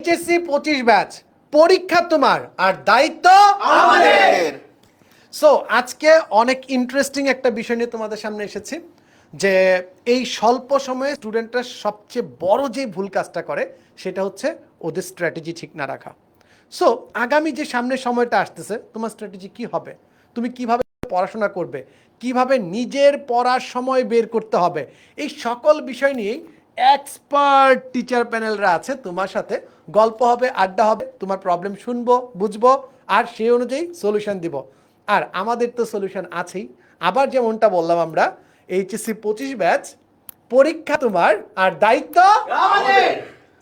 HSC পঁচিশ batch পরীক্ষা তোমার আর দায়িত্ব আমাদের। সো আজকে অনেক ইন্টারেস্টিং একটা বিষয় নিয়ে তোমাদের সামনে এসেছি যে এই স্বল্প সময়ে স্টুডেন্টরা সবচেয়ে বড় যে ভুল কাজটা করে সেটা হচ্ছে ওদের স্ট্র্যাটেজি ঠিক না রাখা। সো আগামী যে সামনের সময়টা আসতেছে তোমার স্ট্র্যাটেজি কি হবে? তুমি কীভাবে পড়াশোনা করবে? কীভাবে নিজের পড়ার সময় বের করতে হবে? এই সকল বিষয় নিয়েই এক্সপার্ট টিচার প্যানেলরা আছে তোমার সাথে। গল্প হবে আড্ডা হবে তোমার প্রবলেম শুনব বুঝব আর সেই অনুযায়ী সলিউশন দিব। আর আমাদের তো সলিউশন আছেই। আবার যেমনটা বললাম আমরা এইচএসসি পঁচিশ ব্যাচ পরীক্ষা তোমার আর দায়িত্ব? আমাদের!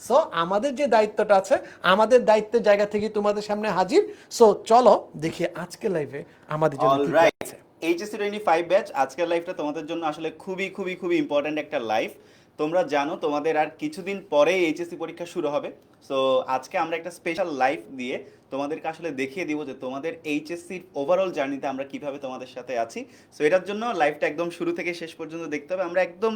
সো আমাদের যে দায়িত্বটা আছে আমাদের দায়িত্বের জায়গা থেকে তোমাদের সামনে হাজির। সো চলো দেখি আজকে লাইভে আমাদের জন্য কি আছে। এইচএসসি টোয়েন্টি ফাইভ ব্যাচ আজকের লাইফটা তোমাদের জন্য আসলে খুবই খুবই খুবই ইম্পর্ট্যান্ট একটা লাইফ তোমরা জানো, তোমাদের আর কিছুদিন পরে এইচএসসি পরীক্ষা শুরু হবে। সো আজকে আমরা একটা স্পেশাল লাইফ দিয়ে তোমাদেরকে আসলে দেখিয়ে দিব যে তোমাদের এইচএসসির ওভারঅল জার্নিতে আমরা কীভাবে তোমাদের সাথে আছি। সো এটার জন্য লাইফটা একদম শুরু থেকে শেষ পর্যন্ত দেখতে হবে। আমরা একদম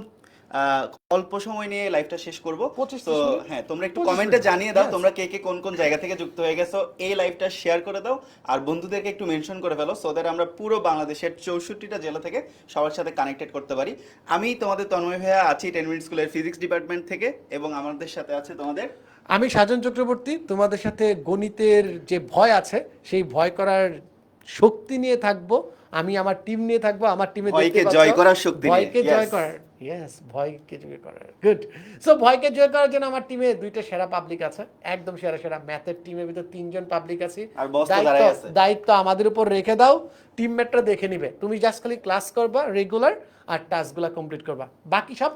অল্প সময় নিয়ে লাইফটা শেষ করব। 25 তো হ্যাঁ তোমরা একটু 25 কমেন্টে জানিয়ে দাও তোমরা কে কে কোন কোন জায়গা থেকে যুক্ত হয়ে গেছো এই লাইভটা শেয়ার করে দাও আর বন্ধুদেরকে একটু মেনশন করে ফেলো সো দ্যাট আমরা পুরো বাংলাদেশের চৌষট্টিটা জেলা থেকে সবার সাথে কানেক্টেড করতে পারি। আমি তোমাদের তন্ময় ভাইয়া আছি টেন মিনিট স্কুলের ফিজিক্স ডিপার্টমেন্ট থেকে এবং আমাদের সাথে আছে তোমাদের আমি সাজন চক্রবর্তী তোমাদের সাথে গণিতের যে ভয় আছে সেই ভয় করার শক্তি নিয়ে থাকব আমি আমার টিম নিয়ে থাকব আমার টিমে জয় করার শক্তি ভয়কে জয়. করার ইয়েস ভয়কে জয় করার। গুড সো ভয়কে জয় করার জন্য আমার টিমে দুইটা সেরা পাবলিক আছে। একদম সেরা সেরা ম্যাথের টিমের ভিতর তিনজন পাবলিক আছে। দায়িত্ব আমাদের উপর রেখে দাও। টিম টিমমেটরা দেখে নিবে। তুমি জাস্ট খালি ক্লাস করবা রেগুলার আর টাস্কগুলো কমপ্লিট করবা। বাকি সব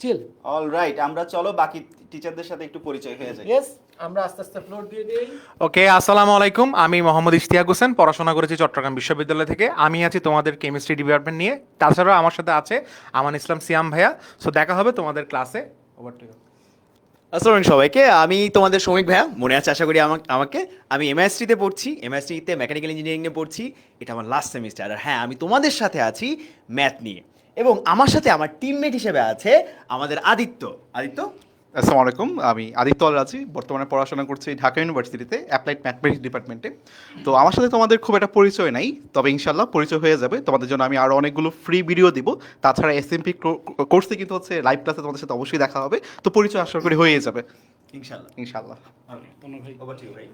চিল অলরাইট আমরা চলো বাকি টিচারদের সাথে একটু পরিচয় হয়ে যাই। ইয়েস আমরা আস্তে আস্তে ফ্লোর দিয়ে দিই। ওকে আসসালামু আলাইকুম। আমি মোহাম্মদ ইশতিয়াক হোসেন পড়াশোনা করেছি চট্টগ্রাম বিশ্ববিদ্যালয় থেকে। আমি আছি তোমাদের কেমিস্ট্রি ডিপার্টমেন্ট নিয়ে। তাছাড়াও আমার সাথে আছে আমান ইসলাম সিয়াম ভাইয়া। সো দেখা হবে তোমাদের ক্লাসে ওভার টু আসসালাম সবাইকে। আমি তোমাদের শ্রমিক ভাইয়া। মনে আছে আশা করি আমাকে আমাকে। আমি এমএসটিতে পড়ছি। এমএসটিতে মেকানিক্যাল ইঞ্জিনিয়ারিং নিয়ে পড়ছি। এটা আমার লাস্ট সেমিস্টার আর হ্যাঁ আমি তোমাদের সাথে আছি ম্যাথ নিয়ে। এবং আমার সাথে আমার টিমমেট হিসেবে আছে আমাদের আদিত্য। আদিত্য? আসসালামু আলাইকুম। আমি আদিত্য আল রাজি বর্তমানে পড়াশোনা করছি ঢাকা ইউনিভার্সিটিতে অ্যাপ্লাইড ম্যাথমেটিক্স ডিপার্টমেন্টে তো আমার সাথে তোমাদের খুব একটা পরিচয় নাই তবে ইনশাল্লাহ পরিচয় হয়ে যাবে। তোমাদের জন্য আমি আরও অনেকগুলো ফ্রি ভিডিও দিব। তাছাড়া এস এম পি কোর্সে কিন্তু হচ্ছে লাইভ ক্লাসে তোমাদের সাথে অবশ্যই দেখা হবে। তো পরিচয় আশা করি হয়ে যাবে। ইনশাল্লাহ ইনশাল্লাহ ভাই।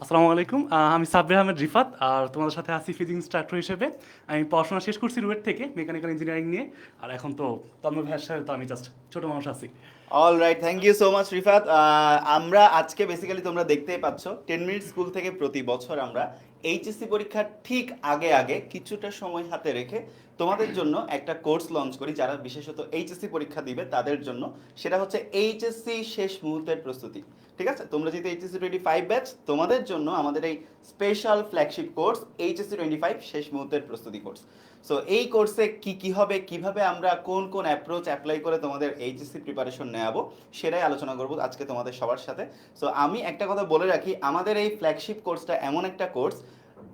আসসালামু আলাইকুম। আমি সাব্বির আহমেদ রিফাত আর তোমাদের সাথে আছি ফিজিক্স ইনস্ট্রাক্টর হিসেবে। আমি পড়াশোনা শেষ করছি রুয়েট থেকে মেকানিক্যাল ইঞ্জিনিয়ারিং নিয়ে। আর এখন তো তন্ময় ভাইয়ের সাথে তো আমি জাস্ট ছোট মানুষ আছি। All right thank you so much Rifat আমরা আজকে বেসিক্যালি তোমরা দেখতেই পাচ্ছ টেন মিনিট স্কুল থেকে প্রতি বছর আমরা এইচএসসি পরীক্ষার ঠিক আগে আগে কিছুটা সময় হাতে রেখে তোমাদের জন্য একটা কোর্স লঞ্চ করি, যারা বিশেষত এইচএসসি পরীক্ষা দিবে তাদের জন্য। সেটা হচ্ছে এইচএসসি শেষ মুহূর্তের প্রস্তুতি। ঠিক আছে? তোমরা যদি এইচএসসি টোয়েন্টি ফাইভ ব্যাচ তোমাদের জন্য আমাদের এই special flagship course HSC twenty five শেষ মুহূর্তের প্রস্তুতি কোর্স সো এই কোর্সে কি কি হবে, কীভাবে আমরা কোন কোন অ্যাপ্রোচ অ্যাপ্লাই করে তোমাদের এইচএসসি প্রিপারেশন নেওয়াবো সেটাই আলোচনা করব আজকে তোমাদের সবার সাথে। সো আমি একটা কথা বলে রাখি, আমাদের এই ফ্ল্যাগশিপ কোর্সটা এমন একটা কোর্স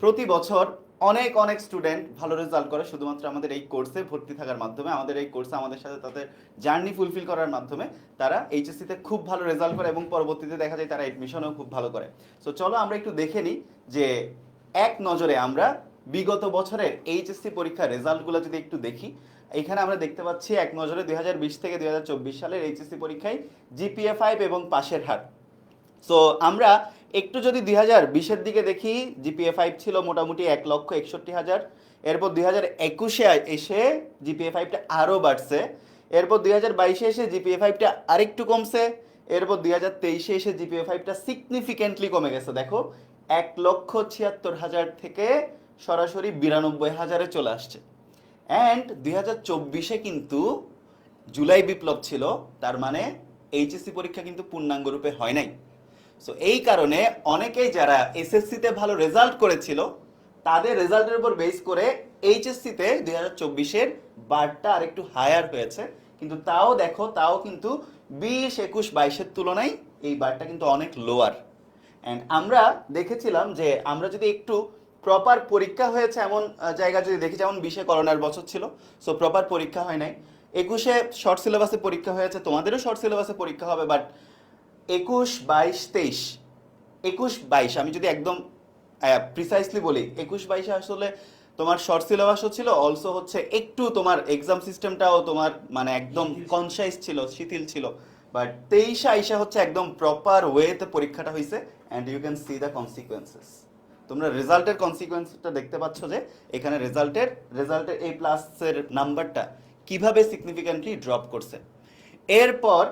প্রতি বছর অনেক অনেক স্টুডেন্ট ভালো রেজাল্ট করে, শুধুমাত্র আমাদের এই কোর্সে ভর্তি থাকার মাধ্যমে, আমাদের এই কোর্সে আমাদের সাথে তাদের জার্নি ফুলফিল করার মাধ্যমে তারা এইচএসসিতে খুব ভালো রেজাল্ট করে এবং পরবর্তীতে দেখা যায় তারা এডমিশনও খুব ভালো করে। সো চলো আমরা একটু দেখে নিই যে এক নজরে আমরা বিগত বছরের এইচএসসি পরীক্ষার রেজাল্টগুলো যদি একটু দেখি, এখানে আমরা দেখতে পাচ্ছি এক নজরে দুই থেকে দু হাজার চব্বিশ সালের এইচএসসি পরীক্ষায় জিপিএ ফাইভ এবং পাশের হার। সো আমরা একটু যদি দুই হাজার বিশের দিকে দেখি, জিপিএ ফাইভ ছিল মোটামুটি এক লক্ষ একষট্টি হাজার। এরপর দুই হাজার একুশে এসে জিপিএ ফাইভটা আরও বাড়ছে। এরপর দুই হাজার বাইশে এসে জিপিএ ফাইভটা আরেকটু কমছে। এরপর দুই হাজার তেইশে এসে জিপিএ ফাইভটা সিগনিফিকেন্টলি কমে গেছে। দেখো, এক লক্ষ ছিয়াত্তর হাজার থেকে সরাসরি বিরানব্বই হাজারে চলে আসছে। অ্যান্ড দুই হাজার চব্বিশে কিন্তু জুলাই বিপ্লব ছিল, তার মানে এইচএসসি পরীক্ষা কিন্তু পূর্ণাঙ্গ রূপে হয় নাই। সো এই কারণে অনেকেই যারা এসএসসিতে ভালো রেজাল্ট করেছিল, তাদের রেজাল্টের উপর বেস করে এইচএসসিতে দুই হাজার চব্বিশের বারটা আরেকটু হায়ার হয়েছে। কিন্তু তাও দেখো, তাও কিন্তু বিশ, একুশ, বাইশের তুলনায় এই বারটা কিন্তু অনেক লোয়ার অ্যান্ড আমরা দেখেছিলাম যে আমরা যদি একটু প্রপার পরীক্ষা হয়েছে এমন জায়গা যদি দেখি যেমন বিশে করোনার বছর ছিল সো প্রপার পরীক্ষা হয় নাই। একুশে শর্ট সিলেবাসে পরীক্ষা হয়েছে তোমাদেরও শর্ট সিলেবাসে পরীক্ষা হবে বাট একুশ বাইশ তেইশ একুশ বাইশ আমি যদি একদম প্রিসাইসলি বলি একুশ বাইশে আসলে তোমার শর্ট সিলেবাসও ছিল অলসো হচ্ছে একটু তোমার এক্সাম সিস্টেমটাও তোমার মানে একদম কনসাইজ ছিল। শিথিল ছিল বাট তেইশে আইসা হচ্ছে একদম প্রপার ওয়েতে পরীক্ষাটা হয়েছে and you can see the consequences তোমরা রেজাল্টের কনসিকুয়েন্সটা দেখতে পাচ্ছ যে এখানে রেজাল্টের রেজাল্টের এই প্লাসের নাম্বারটা কীভাবে সিগনিফিক্যান্টলি ড্রপ করছে। এরপর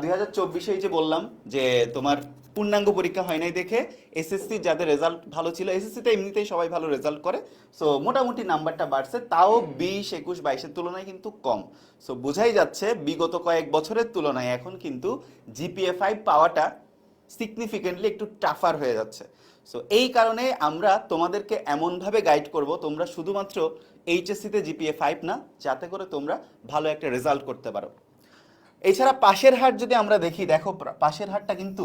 দুই হাজার চব্বিশে যে বললাম যে তোমার পূর্ণাঙ্গ পরীক্ষা হয় নাই দেখে এসএসসি যাদের রেজাল্ট ভালো ছিল এসএসসিতে এমনিতেই সবাই ভালো রেজাল্ট করে। সো মোটামুটি নাম্বারটা বাড়ছে, তাও বিশ, একুশ, বাইশের তুলনায় কিন্তু কম। সো বোঝাই যাচ্ছে বিগত কয়েক বছরের তুলনায় এখন কিন্তু জিপিএ ফাইভ পাওয়াটা সিগনিফিকেন্টলি একটু টাফার হয়ে যাচ্ছে। সো এই কারণে আমরা তোমাদেরকে এমনভাবে গাইড করব, তোমরা শুধুমাত্র এইচএসসিতে জিপিএ ফাইভ না, যাতে করে তোমরা ভালো একটা রেজাল্ট করতে পারো। এছাড়া পাশের হার যদি আমরা দেখি, দেখো পাশের হারটা কিন্তু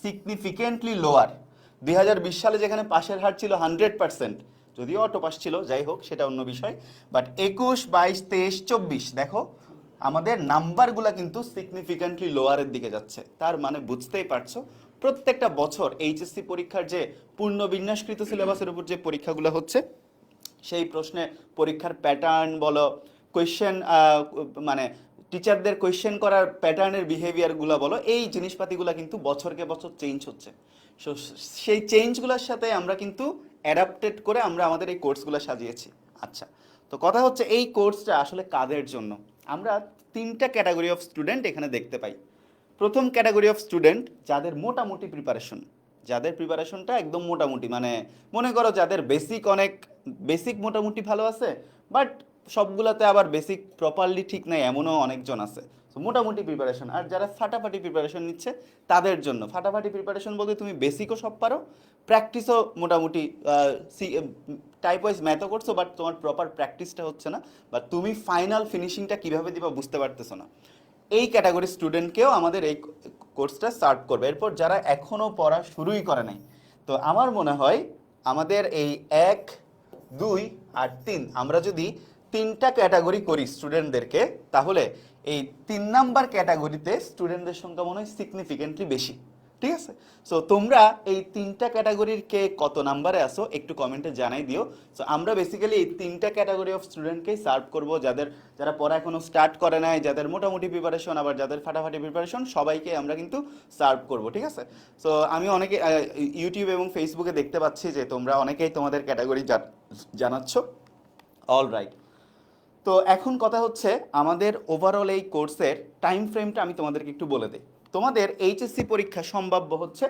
সিগনিফিকেন্টলি লোয়ার দুই হাজার বিশ সালে যেখানে পাশের হার ছিল হান্ড্রেড পার্সেন্ট যদিও অটো পাস ছিল, যাই হোক, সেটা অন্য বিষয়। বাট একুশ, বাইশ, তেইশ, চব্বিশ, দেখো আমাদের নাম্বারগুলো কিন্তু সিগনিফিকেন্টলি লোয়ারের দিকে যাচ্ছে। তার মানে বুঝতেই পারছ, প্রত্যেকটা বছর এইচএসসি পরীক্ষার যে পূর্ণ বিন্যাসকৃত সিলেবাসের উপর যে পরীক্ষাগুলো হচ্ছে, সেই প্রশ্নে পরীক্ষার প্যাটার্ন বলো কোয়েশ্চেন মানে টিচারদের কোয়েশ্চেন করার প্যাটার্নের বিহেভিয়ারগুলো বলো, এই জিনিসপাতিগুলো কিন্তু বছরকে বছর চেঞ্জ হচ্ছে। সো সেই চেঞ্জগুলোর সাথে আমরা কিন্তু অ্যাডাপ্টেড করে আমরা আমাদের এই কোর্সগুলো সাজিয়েছি। আচ্ছা তো কথা হচ্ছে এই কোর্সটা আসলে কাদের জন্য? আমরা তিনটা ক্যাটাগরি অফ স্টুডেন্ট এখানে দেখতে পাই। প্রথম ক্যাটাগরি অফ স্টুডেন্ট যাদের মোটামুটি প্রিপারেশন যাদের প্রিপারেশনটা একদম মোটামুটি মানে মনে করো যাদের বেসিক অনেক বেসিক মোটামুটি ভালো আছে বাট সবগুলোতে আবার বেসিক প্রপারলি ঠিক নাই, এমনও অনেকজন আছে। তো মোটামুটি প্রিপারেশন আর যারা ফাটাফাটি প্রিপারেশন নিচ্ছে, তাদের জন্য। ফাটাফাটি প্রিপারেশন বলতে তুমি বেসিকও সব পারো প্র্যাকটিসও মোটামুটি টাইপ ওয়াইজ ম্যাথও করছ বাট তোমার প্রপার প্র্যাকটিসটা হচ্ছে না। বা তুমি ফাইনাল ফিনিশিংটা কীভাবে দিবা বুঝতে পারতেছো না। এই ক্যাটাগরি স্টুডেন্টকেও আমাদের এই কোর্সটা স্টার্ট করবে। এরপর যারা এখনও পড়া শুরুই করে নাই, তো আমার মনে হয় আমাদের এই এক, দুই আর তিন, আমরা যদি তিনটা ক্যাটাগরি করি স্টুডেন্টদেরকে তাহলে এই তিন নাম্বার ক্যাটাগরিতে স্টুডেন্টদের সংখ্যা মনে হয় সিগনিফিকেন্টলি বেশি, ঠিক আছে? সো তোমরা এই তিনটা ক্যাটাগরির কে কত নাম্বারে আসো একটু কমেন্টে জানাই দিও। সো আমরা বেসিক্যালি এই তিনটা ক্যাটাগরি অফ স্টুডেন্টকেই সার্ভ করব যাদের, যারা পড়া এখনও স্টার্ট করে নাই, যাদের মোটামুটি প্রিপারেশন আবার যাদের ফাটাফাটি প্রিপারেশন সবাইকে আমরা কিন্তু সার্ভ করব, ঠিক আছে? সো আমি অনেকে ইউটিউব এবং ফেসবুকে দেখতে পাচ্ছি যে তোমরা অনেকেই তোমাদের ক্যাটাগরি জানাচ্ছ। অল রাইট তো এখন কথা হচ্ছে আমাদের ওভারঅল এই কোর্সের টাইম ফ্রেমটা আমি তোমাদেরকে একটু বলে দিই। তোমাদের এইচএসসি পরীক্ষা সম্ভাব্য হচ্ছে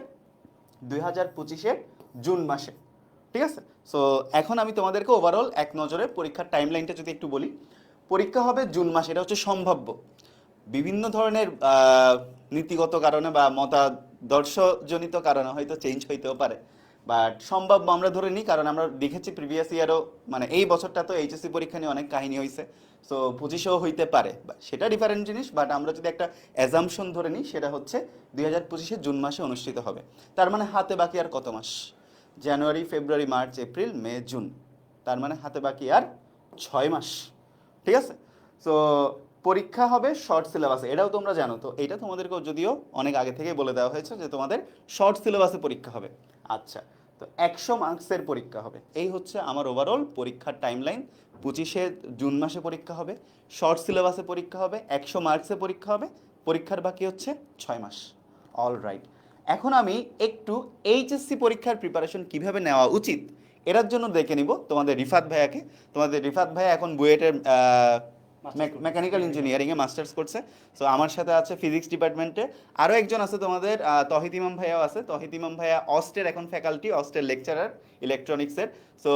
দুই হাজার পঁচিশের জুন মাসে, ঠিক আছে? সো এখন আমি তোমাদেরকে ওভারঅল এক নজরে পরীক্ষার টাইমলাইনটা যদি একটু বলি, পরীক্ষা হবে জুন মাসে, এটা হচ্ছে সম্ভাব্য। বিভিন্ন ধরনের নীতিগত কারণে বা মতাদর্শজনিত কারণে হয়তো চেঞ্জ হইতেও পারে। বাট সম্ভাব্য আমরা ধরে নিই, কারণ আমরা দেখেছি প্রিভিয়াস ইয়ারও মানে এই বছরটা তো এইচএসসি পরীক্ষা নিয়ে অনেক কাহিনী হয়েছে সো পঁচিশেও হইতে পারে। সেটা ডিফারেন্ট জিনিস বাট আমরা যদি একটা অ্যাজামশন ধরে নিই, সেটা হচ্ছে দুই হাজার পঁচিশে জুন মাসে অনুষ্ঠিত হবে। তার মানে হাতে বাকি আর কত মাস? January February March April May June তার মানে হাতে বাকি আর ছয় মাস। ঠিক আছে? সো পরীক্ষা হবে শর্ট সিলেবাসে এটাও তোমরা জানো। তো এটা তোমাদেরকেও যদিও অনেক আগে থেকেই বলে দেওয়া হয়েছে যে তোমাদের শর্ট সিলেবাসে পরীক্ষা হবে। আচ্ছা তো একশো মার্কসের পরীক্ষা হবে। এই হচ্ছে আমার ওভারঅল পরীক্ষার টাইমলাইন পঁচিশে জুন মাসে পরীক্ষা হবে শর্ট সিলেবাসে পরীক্ষা হবে, একশো মার্কসে পরীক্ষা হবে। পরীক্ষার বাকি হচ্ছে ছয় মাস। অল রাইট এখন আমি একটু এইচএসসি পরীক্ষার প্রিপারেশন কীভাবে নেওয়া উচিত, এটার জন্য দেখে নিব তোমাদের রিফাত ভাইয়াকে। তোমাদের রিফাত ভাইয়া এখন বুয়েটের মেকানিক্যাল ইঞ্জিনিয়ারিংয়ে মাস্টার্স করছে সো আমার সাথে আছে ফিজিক্স ডিপার্টমেন্টে আরও একজন আছে তোমাদের তহিদ ইমাম ভাইয়াও আছে। তহিদ ইমাম ভাইয়া অস্টের এখন ফ্যাকাল্টি অস্টের লেকচারার ইলেকট্রনিক্সের সো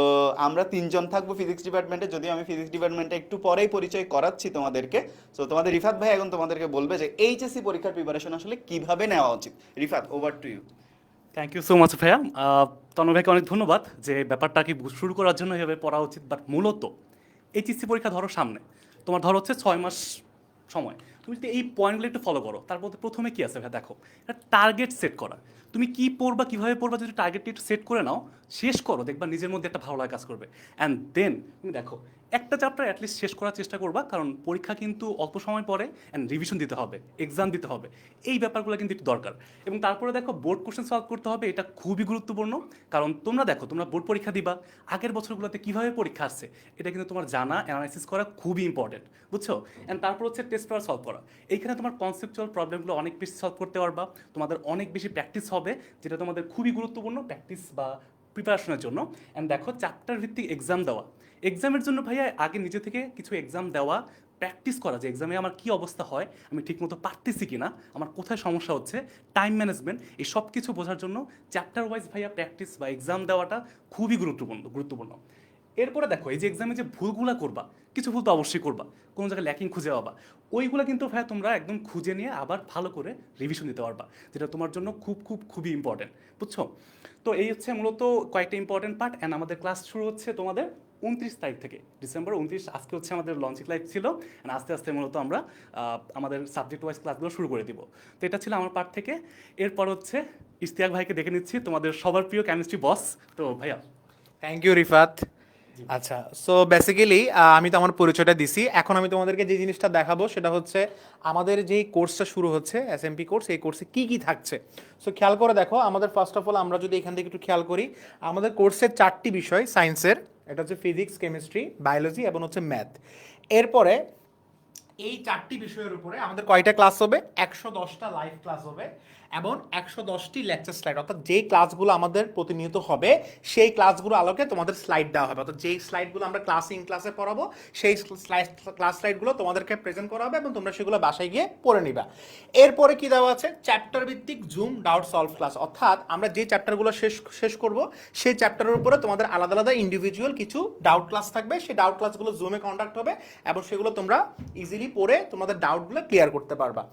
আমরা তিনজন থাকব ফিজিক্স ডিপার্টমেন্টে যদিও আমি ফিজিক্স ডিপার্টমেন্টে একটু পরেই পরিচয় করাচ্ছি তোমাদেরকে। সো তোমাদের রিফাত ভাই এখন তোমাদেরকে বলবে যে এইচএসসি পরীক্ষার প্রিপারেশন আসলে কীভাবে নেওয়া উচিত। Rifat over to you thank you so much ভাইয়া। তনু ভাইকে অনেক ধন্যবাদ যে ব্যাপারটা কি শুরু করার জন্য এভাবে পড়া উচিত বাট মূলত এইচএসসি পরীক্ষা ধরো সামনে। তোমার ধর হচ্ছে ছয় মাস সময়। তুমি যদি এই পয়েন্টগুলো একটু ফলো করো, তার মধ্যে প্রথমে কী আছে দেখো টার্গেট সেট করা। তুমি কি পড়বা, কীভাবে পড়বা, যদি টার্গেটটি একটু সেট করে নাও, শেষ করো, দেখবা নিজের মধ্যে একটা ভালো লাগা কাজ করবে। অ্যান্ড দেন তুমি দেখো একটা চ্যাপ্টার অ্যাটলিস্ট শেষ করার চেষ্টা করবা, কারণ পরীক্ষা কিন্তু অল্প সময় পরে অ্যান্ড রিভিশন দিতে হবে এক্সাম দিতে হবে। এই ব্যাপারগুলো কিন্তু একটু দরকার। এবং তারপরে দেখো বোর্ড কোশ্চেন সলভ করতে হবে, এটা খুবই গুরুত্বপূর্ণ। কারণ তোমরা দেখো, তোমরা বোর্ড পরীক্ষা দিবা, আগের বছরগুলোতে কীভাবে পরীক্ষা আসছে, এটা কিন্তু তোমার জানা অ্যানালাইসিস করা খুবই ইম্পর্টেন্ট বুঝছ? অ্যান্ড তারপর হচ্ছে টেস্ট পেপার সলভ করা। এইখানে তোমার কনসেপচুয়াল প্রবলেমগুলো অনেক বেশি সলভ করতে পারবা, তোমাদের অনেক বেশি প্র্যাকটিস হবে, যেটা তোমাদের খুবই গুরুত্বপূর্ণ প্র্যাকটিস বা প্রিপারেশনের জন্য। অ্যান্ড দেখো চ্যাপ্টার ভিত্তিক এক্সাম দেওয়া। এক্সামের জন্য ভাইয়া আগে নিজে থেকে কিছু এক্সাম দেওয়া প্র্যাকটিস করা যে এক্সামে আমার কি অবস্থা হয়, আমি ঠিকমতো পারতেছি কি না আমার কোথায় সমস্যা হচ্ছে টাইম ম্যানেজমেন্ট এই সব কিছু বোঝার জন্য চ্যাপ্টার ওয়াইজ ভাইয়া প্র্যাকটিস বা এক্সাম দেওয়াটা খুবই গুরুত্বপূর্ণ গুরুত্বপূর্ণ। এরপরে দেখো, এই যে এক্সামে যে ভুলগুলো করবা, কিছু ভুল তো অবশ্যই করবা, কোনো জায়গায় ল্যাকিং খুঁজে পাবা, ওইগুলো কিন্তু ভাইয়া তোমরা একদম খুঁজে নিয়ে আবার ভালো করে রিভিশন দিতে পারবা, যেটা তোমার জন্য খুব খুব, খুবই ইম্পর্টেন্ট বুঝছ? তো এই হচ্ছে মূলত কয়েকটা ইম্পর্টেন্ট পার্ট অ্যান্ড আমাদের ক্লাস শুরু হচ্ছে তোমাদের উনত্রিশ তারিখ থেকে, ডিসেম্বর উনত্রিশ, আজকে হচ্ছে আমাদের লঞ্চিং লাইভ ছিল অ্যান্ড আস্তে আস্তে মূলত আমরা আমাদের সাবজেক্ট ওয়াইজ ক্লাসগুলো শুরু করে দিব। তো এটা ছিল আমার পার্ট থেকে। এরপর হচ্ছে ইশতিয়াক ভাইকে দেখে নিচ্ছি, তোমাদের সবার প্রিয় কেমিস্ট্রি বস তো ভাইয়া। Thank you Rifat. আচ্ছা সো বেসিক্যালি আমি তো আমার পরিচয়টা দিছি। এখন আমি তোমাদেরকে যে জিনিসটা দেখাবো, সেটা হচ্ছে আমাদের যেই কোর্সটা শুরু হচ্ছে এস এমপি কোর্স এই কোর্সে কি কি থাকছে। সো খেয়াল করে দেখো, আমাদের ফার্স্ট অফ অল আমরা যদি এখান থেকে একটু খেয়াল করি, আমাদের কোর্সের চারটি বিষয় সায়েন্সের এটা হচ্ছে ফিজিক্স কেমিস্ট্রি বায়োলজি এবং হচ্ছে ম্যাথ এরপরে এই চারটি বিষয়ের উপরে আমাদের কয়টা ক্লাস হবে? একশো দশটা লাইভ ক্লাস হবে। এবং একশো দশটি লেকচার স্লাইড অর্থাৎ যেই ক্লাসগুলো আমাদের প্রতিনিয়ত হবে, সেই ক্লাসগুলো আলোকে তোমাদের স্লাইড দেওয়া হবে। অর্থাৎ যেই স্লাইডগুলো আমরা ক্লাস ইন ক্লাসে পড়াবো, সেই স্লাইড ক্লাস স্লাইডগুলো তোমাদেরকে প্রেজেন্ট করা হবে এবং তোমরা সেগুলো বাসায় গিয়ে পড়ে নিবা। এরপরে কি দেওয়া আছে? চ্যাপ্টার ভিত্তিক জুম ডাউট সলভ ক্লাস অর্থাৎ আমরা যে চ্যাপ্টারগুলো শেষ শেষ করব, সেই চ্যাপ্টারের উপরে তোমাদের আলাদা আলাদা ইন্ডিভিজুয়াল কিছু ডাউট ক্লাস থাকবে। সেই ডাউট ক্লাসগুলো জুমে কন্ডাক্ট হবে এবং সেগুলো তোমরা ইজিলি পড়ে তোমাদের ডাউটগুলো ক্লিয়ার করতে পারবা।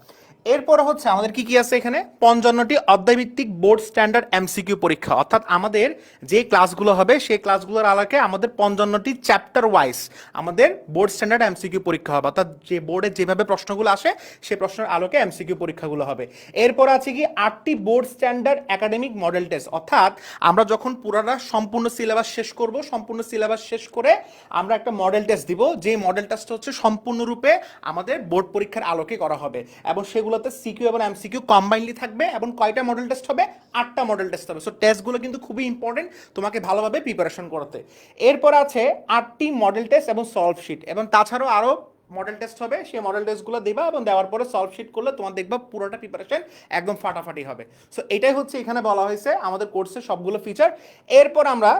এরপর হচ্ছে আমাদের কি কি আছে এখানে? পঞ্চান্নটি অধ্যায়ভিত্তিক বোর্ড স্ট্যান্ডার্ড এমসিকিউ পরীক্ষা। অর্থাৎ আমাদের যে ক্লাসগুলো হবে, সেই ক্লাসগুলোর আলোকে আমাদের পঞ্চান্নটি চ্যাপ্টার ওয়াইজ আমাদের বোর্ড স্ট্যান্ডার্ড এমসিকিউ পরীক্ষা হবে। অর্থাৎ যে বোর্ডে যেভাবে প্রশ্নগুলো আসে, সেই প্রশ্নের আলোকে এমসিকিউ পরীক্ষাগুলো হবে। এরপর আছে কি আটটি board standard academic model test. অর্থাৎ আমরা যখন পুরাটা সম্পূর্ণ সিলেবাস শেষ করব, সম্পূর্ণ সিলেবাস শেষ করে আমরা একটা মডেল টেস্ট দিব। যে মডেল টেস্টটা হচ্ছে সম্পূর্ণরূপে আমাদের বোর্ড পরীক্ষার আলোকে করা হবে। এবং সেগুলোতে সিকিউ এবং এমসিকিউ কম্বাইনলি থাকবে। এবং কয়টা মডেল টেস্ট হবে? আটটা মডেল টেস্ট হবে। সো টেস্টগুলো কিন্তু খুবই ইম্পর্টেন্ট তোমাকে ভালোভাবে প্রিপারেশন করতে। এরপর আছে আটটি মডেল টেস্ট এবং সলভ শিট এবং তাছাড়াও আরও মডেল টেস্ট হবে। সেই মডেল টেস্টগুলো দেবা এবং দেওয়ার পরে সলভ শিট করলে তোমার দেখবা পুরোটা প্রিপারেশন একদম ফাটাফাটি হবে। সো এটাই হচ্ছে এখানে বলা হয়েছে আমাদের কোর্সের সবগুলো ফিচার এরপর আমরা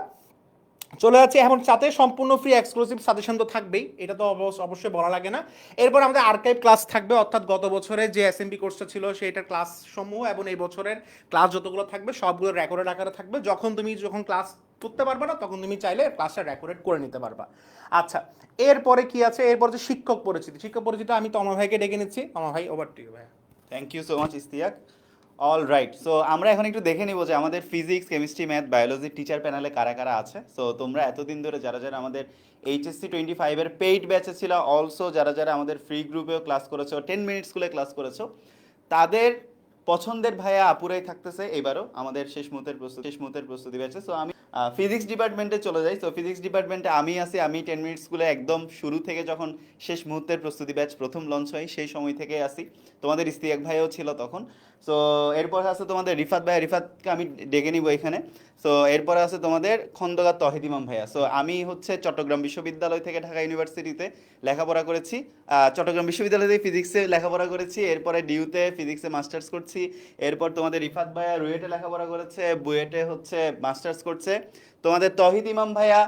চলে যাচ্ছে। এখন সাথে সম্পূর্ণ ফ্রি এক্সক্লুসিভ সাজেশন তো থাকবেই। এটা তো অবশ্য- অবশ্যই বলা লাগে না। এরপর আমাদের আর্কাইভ ক্লাস থাকবে, অর্থাৎ গত বছরে যে এসএমপি কোর্সটা ছিল, সেইটার ক্লাস সমূহ এবং এই বছরের ক্লাস যতগুলো থাকবে, সবগুলো রেকর্ডেড আকারে থাকবে। যখন তুমি যখন ক্লাস করতে পারবে না, তখন তুমি চাইলে ক্লাসটা রেকর্ডেড করে নিতে পারবা। আচ্ছা এরপরে কি আছে? এরপর যে শিক্ষক পরিচিতি। শিক্ষক পরিচিতি আমি তমা ভাইকে ডেকে নিচ্ছি। তমা ভাই ওভার টু ভাই thank you so much Istiak all right so আমরা এখন একটু দেখে নিব যে আমাদের physics chemistry math biology teacher প্যানেলে কারা কারা আছে। সো তোমরা এতদিন ধরে যারা যারা আমাদের এইচএসসি টোয়েন্টি ফাইভের পেইড ব্যাচে ছিল অলসো যারা যারা আমাদের ফ্রি গ্রুপেও ক্লাস করেছ টেন মিনিট স্কুলে ক্লাস করেছ, তাদের পছন্দের ভাইয়া আপুরাই থাকতেছে এবারও আমাদের শেষ মুহূর্তের প্রস্তুতি, শেষ মুহূর্তের প্রস্তুতি ব্যাচে সো আমি ফিজিক্স ডিপার্টমেন্টে চলে যাই। সো ফিজিক্স ডিপার্টমেন্টে আমি আছি, আমি টেন মিনিট স্কুলে একদম শুরু থেকে যখন শেষ মুহূর্তের প্রস্তুতি ব্যাচ প্রথম লঞ্চ হয়, সেই সময় থেকেই আসি তোমাদের ইস্তিয়াক ভাইও ছিল তখন। সো এরপর আছে তোমাদের রিফাত ভাই রিফাতকে আমি ডেকে নিব এখানে। সো এরপরে আছে তোমাদের খন্দকার তহিদ ইমাম ভাইয়া। সো আমি হচ্ছে চট্টগ্রাম বিশ্ববিদ্যালয় থেকে ঢাকা ইউনিভার্সিটিতে লেখাপড়া করেছি। চট্টগ্রাম বিশ্ববিদ্যালয় থেকে ফিজিক্সে লেখাপড়া করেছি, এরপরে ডিউতে ফিজিক্সে মাস্টার্স করছি। এরপর তোমাদের রিফাত ভাইয়া রুয়েটে লেখাপড়া করেছে, বুয়েটে হচ্ছে মাস্টার্স করছে। তোমাদের তহিদ ইমাম ভাইয়া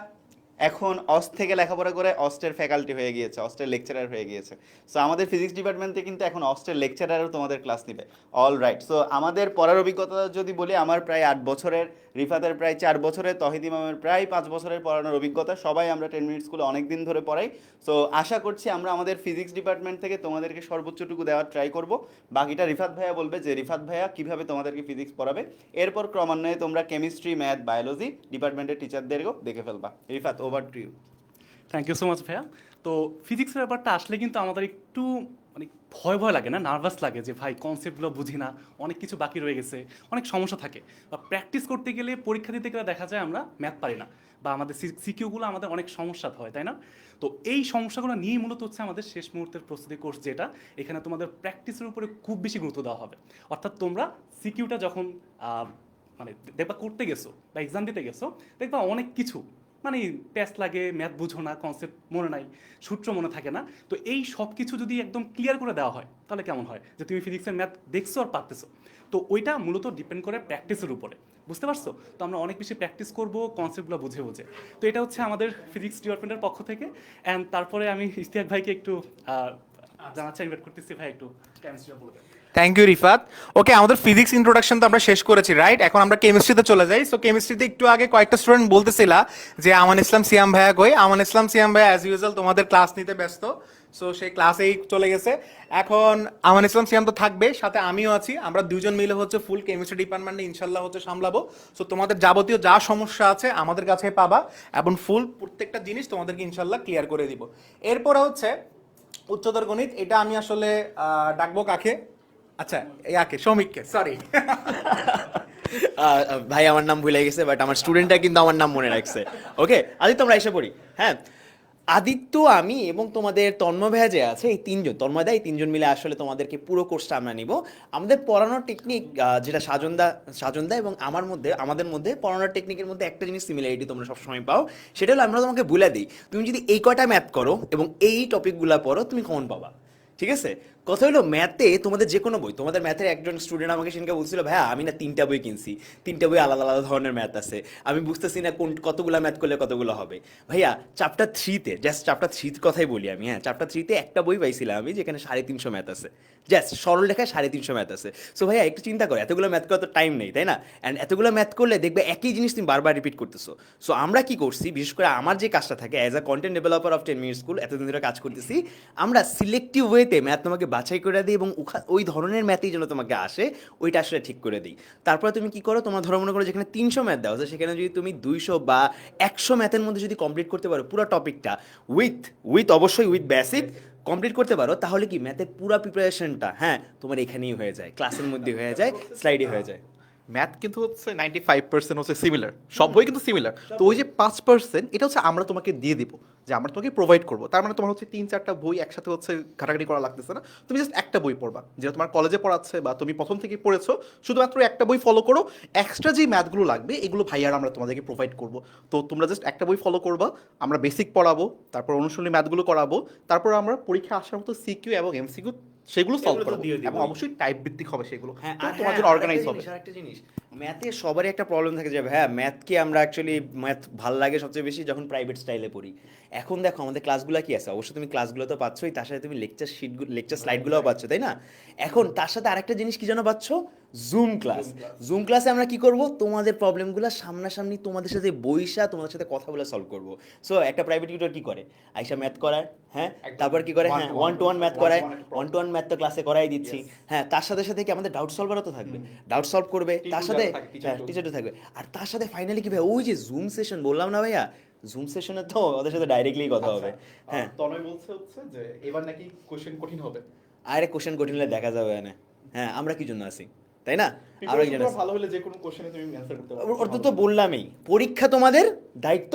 এখন অস্ট থেকে লেখাপড়া করে অস্টের ফ্যাকাল্টি হয়ে গিয়েছে, অস্টের লেকচারার হয়ে গিয়েছে। সো আমাদের ফিজিক্স ডিপার্টমেন্টে কিন্তু এখন অস্টের লেকচারারও তোমাদের ক্লাস নিবে। অল রাইট সো আমাদের পড়ার অভিজ্ঞতা যদি বলি, আমার প্রায় আট বছরের রিফাতের প্রায় চার বছরের তহিদ ইমামের প্রায় পাঁচ বছরের পড়ানোর অভিজ্ঞতা, সবাই আমরা টেন মিনিট স্কুলে অনেক দিন ধরে পড়াই। সো আশা করছি আমরা আমাদের ফিজিক্স ডিপার্টমেন্ট থেকে তোমাদেরকে সর্বোচ্চটুকু দেওয়ার ট্রাই করব। বাকিটা রিফাত ভাইয়া বলবে যে, রিফাত ভাইয়া, কীভাবে তোমাদেরকে ফিজিক্স পড়াবে? এরপর ক্রমান্বয়ে তোমরা কেমিস্ট্রি ম্যাথ বায়োলজি ডিপার্টমেন্টের টিচারদেরকেও দেখে ফেলবা। Rifat over to you thank you so much ভাইয়া। তো ফিজিক্সের ব্যাপারটা আসলে কিন্তু আমাদের একটু ভয় ভয় লাগে না নার্ভাস লাগে যে ভাই কনসেপ্টগুলো বুঝি না, অনেক কিছু বাকি রয়ে গেছে, অনেক সমস্যা থাকে। বা প্র্যাকটিস করতে গেলে পরীক্ষা দিতে গেলে দেখা যায় আমরা ম্যাথ পারি না, বা আমাদের সিকিউগুলো আমাদের অনেক সমস্যা হয়, তাই না? তো এই সমস্যাগুলো নিয়েই মূলত হচ্ছে আমাদের শেষ মুহূর্তের প্রস্তুতি কোর্স যেটা, এখানে তোমাদের প্র্যাকটিসের উপরে খুব বেশি গুরুত্ব দেওয়া হবে। অর্থাৎ তোমরা সিকিউটা যখন মানে দেখবা করতে গেছো, বা এক্সাম দিতে গেছো, দেখবা অনেক কিছু মানে টেস্ট লাগে ম্যাথ বুঝো না কনসেপ্ট মনে নাই সূত্র মনে থাকে না। তো এই সব কিছু যদি একদম ক্লিয়ার করে দেওয়া হয় তাহলে কেমন হয়? যে তুমি ফিজিক্সের ম্যাথ দেখছ আর পারতেছো। তো ওইটা মূলত ডিপেন্ড করে প্র্যাকটিসের উপরে। বুঝতে পারছ? তো আমরা অনেক বেশি প্র্যাকটিস করব কনসেপ্টগুলো বুঝে বুঝে। তো এটা হচ্ছে আমাদের ফিজিক্স ডিপার্টমেন্টের পক্ষ থেকে। অ্যান্ড তারপরে আমি ইশতিয়াক ভাইকে একটু আহ, জানাচ্ছি ইনভাইট করতেছি ভাই একটু কেমিস্ট্রিটা বলে দেন। থ্যাংক ইউ রিফাত ওকে আমাদের ফিজিক্স ইন্ট্রোডাকশন তো আমরা শেষ করেছি রাইট এখন আমরা কেমিস্ট্রিতে চলে যাই। সো কেমিস্ট্রিতে একটু আগে কয়েকটা স্টুডেন্ট বলতেছিলা যে, আমান ইসলাম, সিয়াম ভাইয়া কই? আমান ইসলাম, সিয়াম ভাইয়া অ্যাজ ইউজুয়াল তোমাদের ক্লাস নিতে ব্যস্ত। সো সেই ক্লাসেই চলে গেছে। এখন, আমান ইসলাম, সিয়াম তো থাকবে সাথে আমিও আছি। আমরা দুজন মিলে হচ্ছে ফুল কেমিস্ট্রি ডিপার্টমেন্টে ইনশাল্লাহ হচ্ছে সামলাবো। সো তোমাদের যাবতীয় যা সমস্যা আছে, আমাদের কাছে পাবা এবং ফুল প্রত্যেকটা জিনিস তোমাদেরকে ইনশাল্লাহ ক্লিয়ার করে দিব। এরপরে হচ্ছে উচ্চতর গণিত, এটা আমি আসলে ডাকবো কাকে? আচ্ছা ইয়াকে সৌমিককে সরি ভাই আমার নাম ভুলে গেছে বাট আমার স্টুডেন্টরা কিন্তু আমার নাম মনে রাখছে। ওকে আদিত্য, আমরা এসে পড়ি। হ্যাঁ আদিত্য, আমি এবং তোমাদের তন্ময় যে আছে, এই তিনজন, তন্ময় দা, এই তিনজন মিলে আসলে তোমাদেরকে পুরো কোর্সটা আমরা নিব। আমাদের পড়ানোর টেকনিক যেটা সাজনদা সাজনদা এবং আমার মধ্যে, আমাদের মধ্যে পড়ানোর টেকনিকের মধ্যে একটা জিনিস সিমিলারিটি তোমরা সবসময় পাও, সেটা হলো আমরা তোমাকে বলে দিই। তুমি যদি এই কয়টা ম্যাথ করো এবং এই টপিকগুলো পড়ো, তুমি কমন পাবা। ঠিক আছে? কথা হলো ম্যাথে তোমাদের যে কোনো বই, তোমাদের ম্যাথের একজন স্টুডেন্ট আমাকে সেদিনকে বলছিল, ভাইয়া, আমি না তিনটা বই কিনছি, তিনটা বই আলাদা আলাদা ধরনের ম্যাথ আছে, আমি বুঝতেছি না কোন, কতগুলো ম্যাথ করলে কতগুলো হবে। ভাইয়া চ্যাপ্টার থ্রিতে জাস্ট চ্যাপ্টার থ্রির কথাই বলি আমি হ্যাঁ চ্যাপ্টার থ্রিতে একটা বই পাইছিলাম আমি, যেখানে সাড়ে তিনশো ম্যাথ আছে। জাস্ট সরল লেখায় সাড়ে তিনশো ম্যাথ আছে। সো ভাইয়া, একটু চিন্তা করো, এতগুলো ম্যাথ করার তো টাইম নেই, তাই না? অ্যান্ড এতগুলো ম্যাথ করলে দেখবে একই জিনিস তুমি বারবার রিপিট করতেছো। সো আমরা কি করছি, বিশেষ করে আমার যে কাজটা থাকে as a content developer of ten minute school এতদিন ধরে কাজ করতেছি, আমরা সিলেক্টিভ ওয়েতে ম্যাথ তোমাকে বাছাই করে দিই এবং ওই ধরনের ম্যাথই যেন তোমাকে আসে, ওইটা আসলে ঠিক করে দিই। তারপরে তুমি কি করো? তোমার ধরো মনে করো যেখানে তিনশো ম্যাথ দেওয়া আছে, সেখানে যদি তুমি দুইশো বা একশো ম্যাথের মধ্যে যদি কমপ্লিট করতে পারো পুরো টপিকটা উইথ উইথ অবশ্যই উইথ বেসিক কমপ্লিট করতে পারো, তাহলে কি ম্যাথের পুরো প্রিপারেশনটা হ্যাঁ তোমার এখানেই হয়ে যায় ক্লাসের মধ্যে হয়ে যায় স্লাইডে হয়ে যায়। ম্যাথ কিন্তু হচ্ছে নাইনটি ফাইভ পার্সেন্ট হচ্ছে সিমিলার সব বই কিন্তু সিমিলার তো ওই যে পাঁচ পার্সেন্ট এটা হচ্ছে আমরা তোমাকে দিয়ে দিব। যে আমরা তোমাকে প্রোভাইড করব। তার মানে তোমার হচ্ছে তিন চারটা বই একসাথে হচ্ছে ঘাটাঘাটি করা লাগতেছে না। তুমি জাস্ট একটা বই পড়বা যেটা তোমার কলেজে পড়াচ্ছে বা তুমি প্রথম থেকে পড়েছো শুধুমাত্র একটা বই ফলো করো। এক্সট্রা যে ম্যাথগুলো লাগবে এগুলো ভাইয়ার আমরা তোমাদেরকে প্রোভাইড করব। তো তোমরা জাস্ট একটা বই ফলো করবা আমরা বেসিক পড়াবো তারপর অনুশীলনী ম্যাথগুলো করাবো তারপর আমরা পরীক্ষা আসার মতো সিকিউ এবং এমসিকিউ সেগুলো সলভ করব। এবং অবশ্যই টাইপ ভিত্তিক হবে সেগুলো। হ্যাঁ তো আর তোমার হ্যাঁ, জন্য অর্গানাইজ হবে। আরেকটা জিনিস ম্যাথে সবারই একটা প্রবলেম থাকে যে হ্যাঁ ম্যাথকে আমরা অ্যাকচুয়ালি ম্যাথ ভালো লাগে সবচেয়ে বেশি যখন প্রাইভেট স্টাইলে পড়ি। এখন দেখো আমাদের ক্লাসগুলো কি আছে? অবশ্যই তুমি ক্লাসগুলো তো পাচ্ছই তার সাথে তুমি লেকচার শিটগুলো লেকচার স্লাইডগুলোও পাচ্ছ তাই না? এখন তার সাথে আরেকটা জিনিস কি যেন পাচ্ছ? জুম ক্লাস জুম ক্লাসে আমরা কি করব? তোমাদের প্রবলেমগুলো সামনাসামনি তোমাদের সাথে বইসা তোমাদের সাথে কথা বলে সলভ করব। সো একটা প্রাইভেট টিউটর কি করে? আইসা ম্যাথ করায় হ্যাঁ? তারপর কি করে? হ্যাঁ ওয়ান টু ওয়ান ম্যাথ করায় ওয়ান টু ওয়ান ম্যাথ তো ক্লাসে করাই দিচ্ছি। হ্যাঁ তার সাথে সাথে কি আমাদের ডাউট সলভারও তো থাকবে? ডাউট সলভ করবে তার সাথে টিচারও থাকবে আর তার সাথে ফাইনালি কি ভাই ওই যে জুম সেশন বললাম না ভাইয়া? জুম সেশনে তো ওদের সাথে ডাইরেক্টলি কথা হবে। হ্যাঁ। তনয় বলছে হচ্ছে যে এবার নাকি কোশ্চেন কঠিন হবে। আরে কোশ্চেন কঠিন হলে দেখা যাবে না হ্যাঁ আমরা কি জন্য আছি? তাই না? আর ভালো হলে যে কোনো কোশ্চেনে তুমি অ্যানসার করতে পারো। অর্থাৎ তো বললামই। পরীক্ষা তোমাদের দায়িত্ব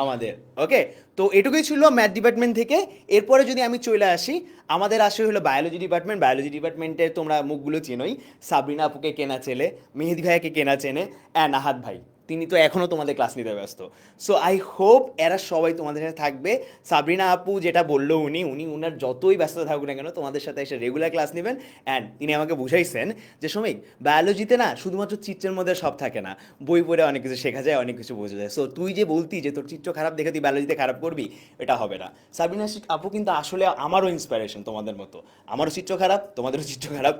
আমাদের। ওকে তো এটুকুই ছিল ম্যাথ ডিপার্টমেন্ট থেকে। এরপরে যদি আমি চলে আসি আমাদের আসে হলো বায়োলজি ডিপার্টমেন্ট বায়োলজি ডিপার্টমেন্টের তোমরা মুখগুলো চেনোই। সাবরিনা আপুকে কেনা চেলে মেহেদি ভাইয়াকে কেনা চেনে অ্যান্ড আহাত ভাই। তিনি তো এখনও তোমাদের ক্লাস নিতে ব্যস্ত। সো আই হোপ এরা সবাই তোমাদের সাথে থাকবে। সাবরিনা আপু যেটা বলল উনি উনি উনার যতই ব্যস্ত থাকুক না কেন তোমাদের সাথে এসে রেগুলার ক্লাস নেবেন। অ্যান্ড তিনি আমাকে বুঝাইছেন যে শ্রমিক বায়োলজিতে না শুধুমাত্র চিত্রের মধ্যে সব থাকে না। বই পড়ে অনেক কিছু শেখা যায়, অনেক কিছু বোঝা যায়। সো তুই যে বলতি যে, তোর চিত্র খারাপ, দেখে তুই বায়োলজিতে খারাপ করবি এটা হবে না। সাবিনা আপু কিন্তু আসলে আমারও ইন্সপিরেশন তোমাদের মতো। আমারও চিত্র খারাপ, তোমাদেরও চিত্র খারাপ।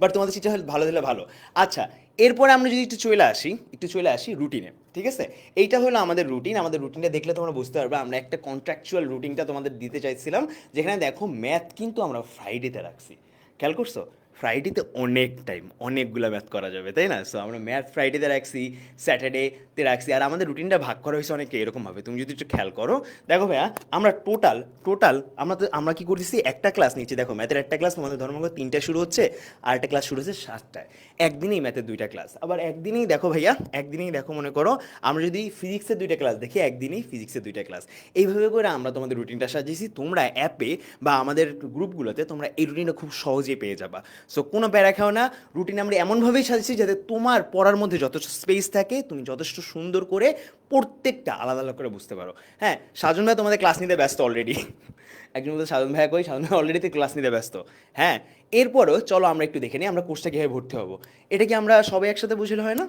বাট তোমাদের চিত্র ভালো দিলে ভালো। আচ্ছা এরপরে আমরা যদি একটু চলে আসি, একটু চলে আসি রুটিনে ঠিক আছে? এইটা হলো আমাদের রুটিন আমাদের রুটিনটা দেখলে তোমরা বুঝতে পারবে, আমরা একটা কন্ট্রাকচুয়াল রুটিনটা তোমাদের দিতে চাইছিলাম, যেখানে দেখো ম্যাথ কিন্তু আমরা ফ্রাইডেতে রাখছি। খেয়াল করছ? ফ্রাইডেতে অনেক টাইম অনেকগুলো ম্যাথ করা যাবে, তাই না? সো আমরা ম্যাথ ফ্রাইডেতে রাখছি স্যাটারডেতে রাখছি, আর আমাদের রুটিনটা ভাগ করা হয়েছে অনেকে এরকমভাবে তুমি যদি একটু খেয়াল করো, দেখো ভাইয়া, আমরা টোটাল টোটাল আমরা তো, আমরা কি করতেছি, একটা ক্লাস নিচ্ছি। দেখো ম্যাথের একটা ক্লাস আমাদের ধর্মঙ্গ তিনটা শুরু হচ্ছে, আর একটা ক্লাস শুরু হচ্ছে সাতটায়। একদিনেই ম্যাথের দুইটা ক্লাস আবার একদিনেই দেখো ভাইয়া, একদিনেই দেখো মনে করো, আমরা যদি ফিজিক্সের দুইটা ক্লাস দেখি, একদিনেই ফিজিক্সের দুইটা ক্লাস এইভাবে করে আমরা তোমাদের রুটিনটা সাজিয়েছি। তোমরা অ্যাপে বা আমাদের গ্রুপগুলোতে তোমরা এই রুটিনটা খুব সহজেই পেয়ে যাবা। সো কোনো প্যারা খাও না। রুটিন আমরা এমনভাবেই সাজিয়েছি যাতে তোমার পড়ার মধ্যে যথেষ্ট স্পেস থাকে, তুমি যথেষ্ট সুন্দর করে প্রত্যেকটা আলাদা আলাদা করে বুঝতে পারো। হ্যাঁ সাজন ভাই তোমাদের ক্লাস নিতে ব্যস্ত অলরেডি একজন বলতে সাধন ভাইয়া কই? সাধন ভাই অলরেডি ক্লাস নিতে ব্যস্ত। হ্যাঁ এরপরও চলো আমরা একটু দেখে নিই, আমরা কোর্সটা কীভাবে ভর্তি হব। এটা কি আমরা সবাই একসাথে বুঝলে হয় না?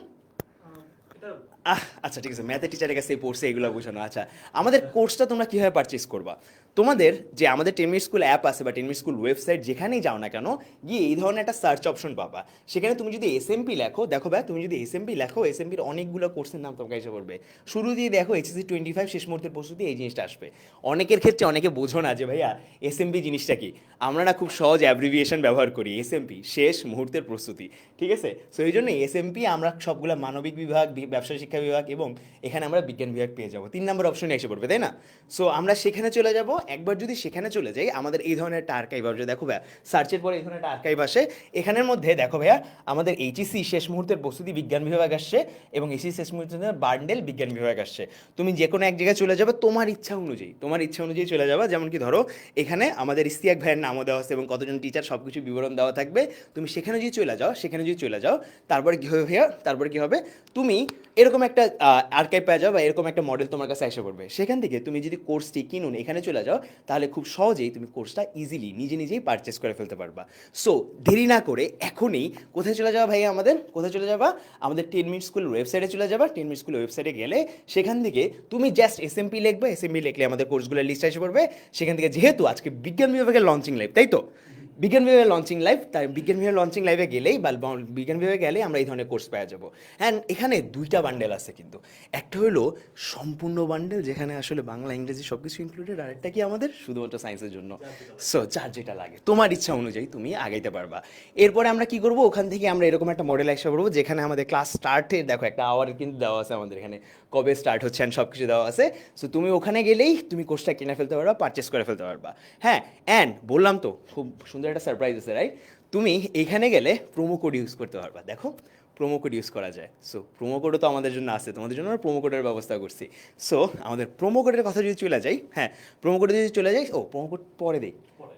আচ্ছা ঠিক আছে ম্যাথের টিচারের কাছে পড়ছে এগুলো বোঝানো। আচ্ছা আমাদের কোর্সটা তোমরা কীভাবে পারচেস করবা? তোমাদের যে আমাদের টেনমিট স্কুল অ্যাপ আছে বা টেনমিট স্কুল ওয়েবসাইট যেখানেই যাও না কেন, গিয়ে এই ধরনের একটা সার্চ অপশন পাবা। সেখানে তুমি যদি এসএমপি লেখো, দেখো ভাই, তুমি যদি এসএমপি লেখো এসএমপির অনেকগুলো কোর্সের নাম তোমাকে এসে পড়বে। শুরু দিয়ে দেখো এইচএসসি টোয়েন্টি ফাইভ শেষ মুহূর্তের প্রস্তুতি, এই জিনিসটা আসবে। অনেকের ক্ষেত্রে অনেকে বোঝো না যে, ভাইয়া এসএমপি জিনিসটা কি? আমরা না খুব সহজ অ্যাব্রিভিয়েশন ব্যবহার করি এসএমপি শেষ মুহূর্তের প্রস্তুতি, ঠিক আছে? সো এই জন্য এসএমপি আমরা সবগুলো মানবিক বিভাগ বি- ব্যবসা শিক্ষা বিভাগ এবং এখানে আমরা বিজ্ঞান বিভাগ পেয়ে যাব। তিন নম্বর অপশনে এসে পড়বে, তাই না? সো আমরা সেখানে চলে যাব। একবার যদি সেখানে চলে যাই, আমাদের এই ধরনের একটা আর্কাইভ আসবে। দেখো ভাইয়া সার্চের পরে এই ধরনের একটা আর্কাইভ আসে। এখানের মধ্যে দেখো ভাইয়া, আমাদের এইচএসসি শেষ মুহূর্তের প্রস্তুতি বিজ্ঞান বিভাগ আসছে এবং এসি শেষ মুহূর্তের বান্ডেল বিজ্ঞান বিভাগ আসছে। তুমি যে কোনো এক জায়গায় চলে যাবে, তোমার ইচ্ছা অনুযায়ী, তোমার ইচ্ছা অনুযায়ী চলে যাবে। যেমন কি ধরো, এখানে আমাদের ইস্তিয়াক ভাইয়ের নামও দেওয়া আছে এবং কতজন টিচার সব কিছু বিবরণ দেওয়া থাকবে। তুমি সেখানে যদি চলে যাও, সেখানে যদি চলে যাও, তারপরে কী হবে ভাইয়া? তারপরে কী হবে? তুমি এরকম একটা আর্কাইভ পেয়ে যাও বা এরকম একটা মডেল তোমার কাছে এসে পড়বে। সেখান থেকে তুমি যদি কোর্সটি কিনুন, এখানে চলে যাও, তাহলে খুব সহজেই তুমি কোর্সটা ইজিলি নিজে নিজেই পারচেস করে ফেলতে পারবা। সো দেরি না করে এখনই কোথায় চলে যাওয়া ভাইয়া আমাদের? কোথায় চলে যাবা? আমাদের টেন মিনিট স্কুলের ওয়েবসাইটে চলে যাবা। টেন মিনিট স্কুলের ওয়েবসাইটে গেলে সেখান থেকে তুমি জাস্ট এসএমপি লিখবে এসএমপি লিখলে আমাদের কোর্সগুলোর লিস্ট এসে পড়বে। সেখান থেকে যেহেতু আজকে বিজ্ঞান বিভাগের লঞ্চিং লাইভ তাই তো? বিজ্ঞান বিভাগের লঞ্চিং লাইভ তাই বিজ্ঞান বিভাগের লঞ্চিং লাইভে গেলেই বা বিজ্ঞান বিভাগে গেলেই আমরা এই ধরনের কোর্স পাওয়া যাব। হ্যাঁ এখানে দুইটা বান্ডেল আছে কিন্তু। একটা হলো সম্পূর্ণ বান্ডেল যেখানে আসলে বাংলা, ইংরেজি সব কিছু ইনক্লুডেড আর একটা কি আমাদের? শুধুমাত্র সায়েন্সের জন্য। সো যার যেটা লাগে। তোমার ইচ্ছা অনুযায়ী তুমি আগাইতে পারবা। এরপরে আমরা কি করব? ওখান থেকে আমরা এরকম একটা মডেল এসে করব যেখানে আমাদের ক্লাস স্টার্টে দেখো একটা আওয়ার কিন্তু দেওয়া আছে আমাদের এখানে। কবে স্টার্ট হচ্ছে and সব কিছু দেওয়া আছে। সো তুমি ওখানে গেলেই তুমি কোর্সটা কিনে ফেলতে পারবা পারচেস করে ফেলতে পারবা। হ্যাঁ অ্যান্ড বললাম তো, খুব সুন্দর একটা সারপ্রাইজ আছে রাইট তুমি এখানে গেলে প্রোমো কোড ইউজ করতে পারবা। দেখো প্রোমো কোড ইউজ করা যায়। সো প্রোমো কোডও তো আমাদের জন্য আছে, তোমাদের জন্য আমরা প্রোমো কোডের ব্যবস্থা করছি। সো আমাদের প্রোমো কোডের কথা যদি চলে যাই হ্যাঁ প্রোমো কোডে যদি চলে যাই, ও প্রোমো কোড পরে দেই।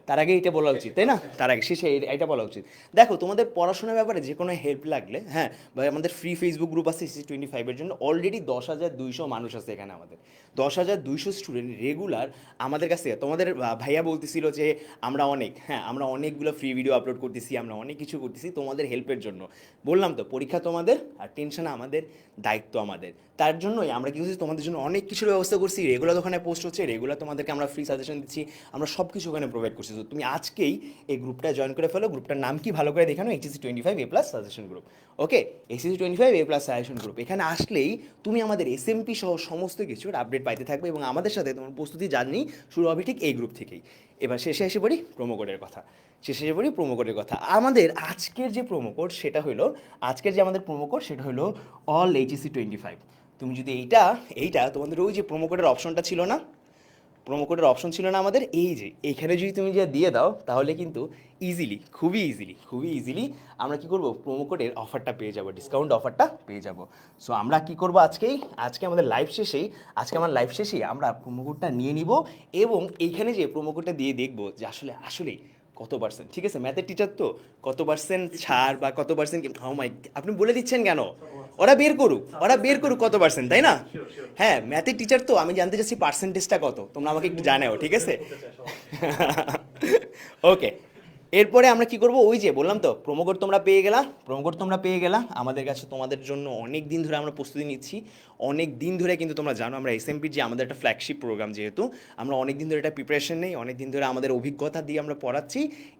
তার আগে এটা বলা উচিত, তাই না? তার আগে, শেষে এটা বলা উচিত। দেখো, তোমাদের পড়াশোনার ব্যাপারে যে কোনো হেল্প লাগলে হ্যাঁ আমাদের ফ্রি ফেসবুক গ্রুপ আছে সিসি টোয়েন্টি ফাইভের জন্য অলরেডি দশ হাজার দুইশো মানুষ আছে এখানে আমাদের। দশ হাজার দুইশো স্টুডেন্ট রেগুলার আমাদের কাছে তোমাদের ভাইয়া বলতেছিল যে আমরা অনেক হ্যাঁ আমরা অনেকগুলো ফ্রি ভিডিও আপলোড করতেছি, আমরা অনেক কিছু করতেছি তোমাদের হেল্পের জন্য। বললাম তো, পরীক্ষা তোমাদের আর টেনশন আমাদের, দায়িত্ব আমাদের। তার জন্যই আমরা কি করছি, তোমাদের জন্য অনেক কিছুর ব্যবস্থা করছি রেগুলার ওখানে পোস্ট হচ্ছে রেগুলার তোমাদেরকে আমরা ফ্রি সাজেশন দিচ্ছি, আমরা সব কিছু ওখানে প্রোভাইড করছি। তো তুমি আজকেই এই গ্রুপটা জয়েন করে ফেলো গ্রুপটার নাম কি ভালো করে দেখানো HSC twenty five A plus suggestion group okay HSC twenty five A plus suggestion group এখানে আসলেই তুমি আমাদের এসএমপি সহ সমস্ত কিছুর আপডেট পাইতে থাকবে এবং আমাদের সাথে তোমার প্রস্তুতি জার্নি শুরু হবে ঠিক এই গ্রুপ থেকেই। এবার শেষে এসে পড়ি কোডের কথা। শেষে এসে পড়ি কোডের কথা। আমাদের আজকের যে কোড সেটা হলো, আজকের যে আমাদের কোড সেটা হলো অল এইচএসি টোয়েন্টি ফাইভ তুমি যদি এইটা এইটা তোমাদের ওই যে কোডের অপশনটা ছিল না প্রোমো কোডের অপশন ছিল না আমাদের, এই যে, এখানে যদি তুমি যা দিয়ে দাও, তাহলে কিন্তু ইজিলি খুবই ইজিলি খুবই ইজিলি আমরা কি করব? প্রোমো কোডের অফারটা পেয়ে যাব ডিসকাউন্ট অফারটা পেয়ে যাব। সো আমরা কি করব আজকেই? আজকে আমাদের লাইভ শেষেই, আজকে আমার লাইভ শেষেই আমরা প্রোমো কোডটা নিয়ে নিব এবং এইখানে যে প্রোমো কোডটা দিয়ে দেখব যে আসলে, আসলেই কত পার্সেন্ট ঠিক আছে ম্যাথের টিচার তো কত পার্সেন্ট ছাড় বা কত পার্সেন্ট হাউ মাই আপনি বলে দিচ্ছেন কেন? ওরা বের করুক ওরা বের করুক কত পার্সেন্ট তাই না? হ্যাঁ ম্যাথের টিচার তো আমি জানতে চাচ্ছি পার্সেন্টেজটা কত তোমরা আমাকে একটু জানাও ঠিক আছে? ওকে এরপরে আমরা কি করব? ওই যে বললাম তো প্রোমো কোড তোমরা পেয়ে গেলা। প্রোমো কোড তোমরা পেয়ে গেলা। আমাদের কাছে তোমাদের জন্য অনেক দিন ধরে আমরা প্রস্তুতি নিচ্ছি। অনেক দিন ধরে কিন্তু তোমরা জানো, আমরা এসএমপির যে আমাদের একটা ফ্ল্যাগশিপ প্রোগ্রাম যেহেতু, আমরা অনেক দিন ধরে এটা প্রিপারেশন নেই, অনেক দিন ধরে আমাদের অভিজ্ঞতা দিয়ে আমরা পড়াচ্ছি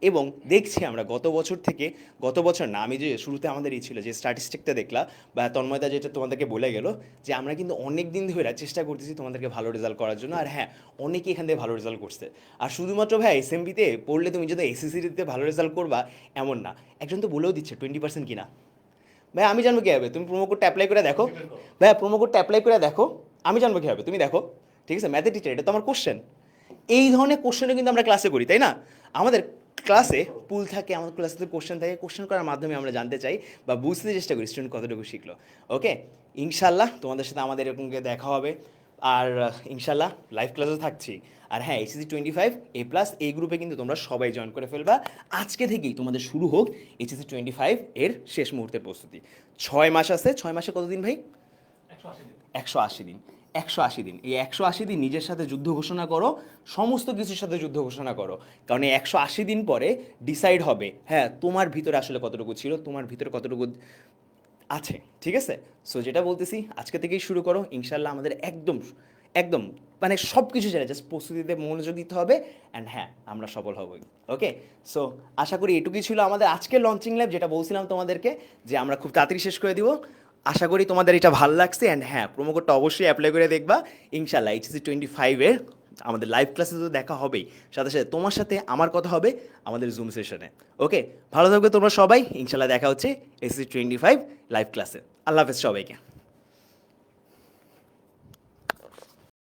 এবং দেখছি আমরা গত বছর থেকে, গত বছর না, আমি যে শুরুতে আমাদের এই ছিল যে স্ট্যাটিস্টিকটা দেখলা, বা তন্ময়দা যেটা তোমাদেরকে বলে গেল, যে আমরা কিন্তু অনেক দিন ধরে চেষ্টা করতেছি তোমাদেরকে ভালো রেজাল্ট করার জন্য। আর হ্যাঁ অনেকেই এখান থেকে ভালো রেজাল্ট করছে। আর শুধুমাত্র ভাই এসএমপিতে পড়লে তুমি যদি এসএসসিতে এইচএসিতে ভালো রেজাল্ট করবা এমন না। একজন তো বলেও দিচ্ছে টোয়েন্টি পার্সেন্ট কিনা। ভাই, আমি জানব কী হবে তুমি প্রোমো কোডটা অ্যাপ্লাই করে দেখো। ভাই প্রোমো কোডটা অ্যাপ্লাই করে দেখো। আমি জানব কী হবে তুমি দেখো। ঠিক আছে? ম্যাথের টিচার এটা তো আমার কোশ্চেন এই ধরনের কোশ্চেনও কিন্তু আমরা ক্লাসে করি, তাই না? আমাদের ক্লাসে পুল থাকে, আমাদের ক্লাসে কোশ্চেন থাকে। কোশ্চেন করার মাধ্যমে আমরা জানতে চাই বা বুঝতে চেষ্টা করি স্টুডেন্ট কতটুকু শিখলো। ওকে ইনশাল্লাহ তোমাদের সাথে আমাদের এরকম করে দেখা হবে। আর, ইনশাল্লাহ লাইভ ক্লাসও থাকছি। আর হ্যাঁ HSC twenty five A plus এই গ্রুপে কিন্তু তোমরা সবাই জয়েন করে ফেলবা। আজকে থেকেই তোমাদের শুরু হোক এইচএসি টোয়েন্টি ফাইভ এর শেষ মুহূর্তের প্রস্তুতি। ছয় মাস আছে, ছয় মাসে কতদিন ভাই? একশো আশি দিন। একশো আশি দিন। এই একশো আশি দিন নিজের সাথে যুদ্ধ ঘোষণা করো, সমস্ত কিছুর সাথে যুদ্ধ ঘোষণা করো। কারণ এই একশো আশি দিন পরে ডিসাইড হবে হ্যাঁ তোমার ভিতরে আসলে কতটুকু ছিল, তোমার ভিতরে কতটুকু আছে, ঠিক আছে? সো যেটা বলতেছি, আজকে থেকেই শুরু করো। ইনশাল্লাহ আমাদের একদম একদম মানে সব কিছু জানে জাস্ট প্রস্তুতিতে মনোযোগ দিতে হবে অ্যান্ড হ্যাঁ আমরা সফল হবই ওকে সো আশা করি এটুকুই ছিল আমাদের আজকের লঞ্চিং ল্যাব যেটা বলছিলাম তোমাদেরকে যে আমরা খুব তাড়াতাড়ি শেষ করে দিব। আশা করি তোমাদের এটা ভালো লাগছে অ্যান্ড হ্যাঁ প্রোমো কোডটা অবশ্যই অ্যাপ্লাই করে দেখবা। ইনশাল্লাহ এইচএসি টোয়েন্টি ফাইভের আমাদের লাইভ ক্লাসে তো দেখা হবেই। সাথে সাথে তোমার সাথে আমার কথা হবে আমাদের জুম সেশনে ওকে ভালো থাকবে তোমরা সবাই ইনশাল্লাহ দেখা হচ্ছে এসএসসি টোয়েন্টি ফাইভ লাইভ ক্লাসে আল্লাহ হাফেজ সবাইকে।